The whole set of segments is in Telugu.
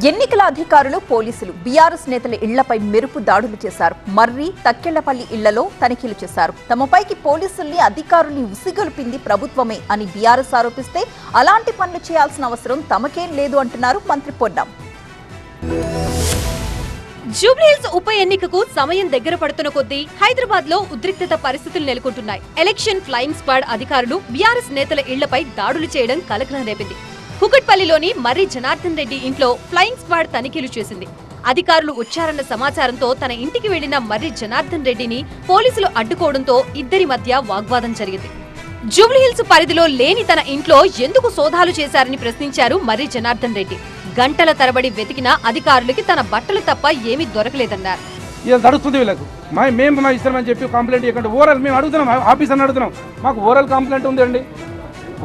ఎన్నికల అధికారులు పోలీసులు బీఆర్ఎస్ నేతల ఇళ్ళపై మెరుపు దాడులు చేశారు. మర్రి తక్కెళ్ళపల్లి ఇళ్ళలో తనిఖీలు చేశారు. తమపైకి పోలీసుల్ని అధికారుల్ని ఉసిగొల్పింది ప్రభుత్వమే అని బీఆర్ఎస్ ఆరోపిస్తే అలాంటి పనులు చేయాల్సిన అవసరం తమకేం లేదు అంటున్నారు మంత్రి పొన్నం. జూబ్లీహిల్స్ ఉప ఎన్నికకు సమయం దగ్గర పడుతున్న కొద్దీ హైదరాబాద్లో ఉద్రిక్తత పరిస్థితులు నెలకొంటున్నాయి. ఎలక్షన్ ఫ్లయింగ్ స్క్వాడ్ అధికారులు బీఆర్ఎస్ నేతల ఇళ్ళపై దాడులు చేయడం కలకలం రేపింది. కుకట్పల్లిలోని మర్రి జనార్దన్ రెడ్డి ఇంట్లో ఫ్లయింగ్ స్క్వాడ్ తనిఖీలు చేసింది. అధికారులు వచ్చారన్న సమాచారంతో తన ఇంటికి వెళ్ళిన మర్రి జనార్దన్ రెడ్డిని పోలీసులు అడ్డుకోవడంతో ఇద్దరి మధ్య వాగ్వాదం జరిగింది. జూబ్లీహిల్స్ పరిధిలో లేని తన ఇంట్లో ఎందుకు సోదాలు చేశారని ప్రశ్నించారు మర్రి జనార్దన్ రెడ్డి. గంటల తరబడి వెతికిన అధికారులకి తన బట్టలు తప్ప ఏమీ దొరకలేదన్నారు. నడుస్తుంది వీళ్ళకు? మేము మా ఇస్తామని చెప్పి కంప్లైంట్ ఇవ్వకండి. ఓరల్ మేము అడుగుతున్నాం ఆఫీస్ అడుగుతున్నాం. మాకు ఓరల్ కంప్లైంట్ ఉంది అండి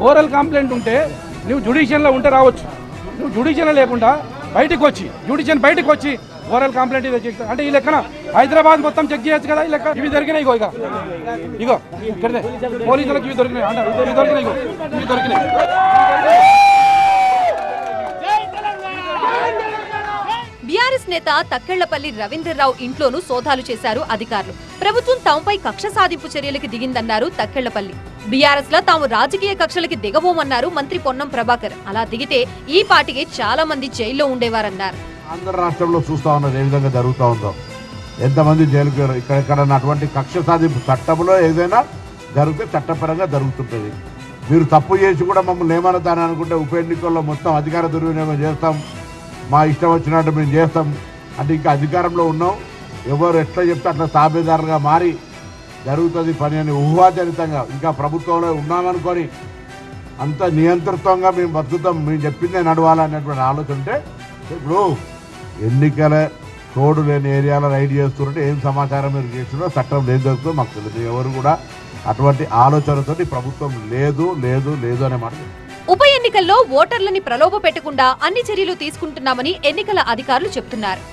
ఓరల్ కంప్లైంట్ ఉంటే నువ్వు జుడిషియల్లో ఉంటే రావచ్చు. నువ్వు జుడిషియన్లో లేకుండా బయటకు వచ్చి జుడిషియల్ బయటకు వచ్చి ఓరల్ కంప్లైంట్ ఇదో చెక్ అంటే ఈ లెక్కన హైదరాబాద్ మొత్తం చెక్ చేయొచ్చు కదా ఈ లెక్క? ఇవి దొరికినాయి ఇగో ఇక ఇగో ఇక్కడనే పోలీసులకు ఇవి దొరికినాయి. అంటే ఇవి దొరికినాయి ఇగో. ఇవి దొరికినాయి. అధినేత నేత తక్కెళ్ళపల్లి రవీంద్రరావు ఇంట్లోనూ సోదాలు చేశారు అధికారులు. ప్రభుత్వం తమపై కక్ష సాధింపు చర్యలకు దిగిందన్నారు తక్కెళ్ళపల్లి. బీఆర్ఎస్లో తాము రాజకీయ కక్షలకి దిగబోమన్నారు మంత్రి పొన్నం ప్రభాకర్. అలా దిగితే ఈ పాటికి చాలా మంది జైల్లో ఉండేవారన్నారు. ఆంధ్ర రాష్ట్రంలో చూస్తా ఉన్నది ఏ విధంగా జరుగుతూ ఉందో. ఎంతమంది జైలుకు ఇక్కడ ఇక్కడ అటువంటి కక్ష సాధింపు చట్టంలో ఏదైనా జరిగితే చట్టపరంగా జరుగుతుంటుంది. మీరు తప్పు చేసి కూడా మమ్మల్ని ఏమనతాను అనుకుంటే ఉప ఎన్నికల్లో మొత్తం అధికార దుర్వినియోగం చేస్తాం. మా ఇష్టం వచ్చినట్టు మేము చేస్తాం. అంటే ఇంకా అధికారంలో ఉన్నాం. ఎవరు ఎట్లా చెప్తే అట్లా తాబేదారులుగా మారి జరుగుతుంది పని అని ఊహాజనితంగా ఇంకా ప్రభుత్వంలో ఉన్నామనుకొని అంత నియంత్రితంగా మేము బతుకుతాం. మేము చెప్పిందే నడవాలనేటువంటి ఆలోచన ఉంటే ఇప్పుడు ఎన్నికల రోడ్డు లేని ఏరియాలో రైడ్ చేస్తుంటే ఏం సమాచారం మీరు చేస్తున్నారో చట్టం ఏం జరుగుతుందో మాకు తెలియదు. ఎవరు కూడా అటువంటి ఆలోచనతోటి ప్రభుత్వం లేదు లేదు లేదు అనే మాట ఉప ఎన్నికల్లో ఓటర్లని ప్రలోభ పెట్టకుండా అన్ని చర్యలు తీసుకుంటున్నామని ఎన్నికల అధికారులు చెబుతున్నారు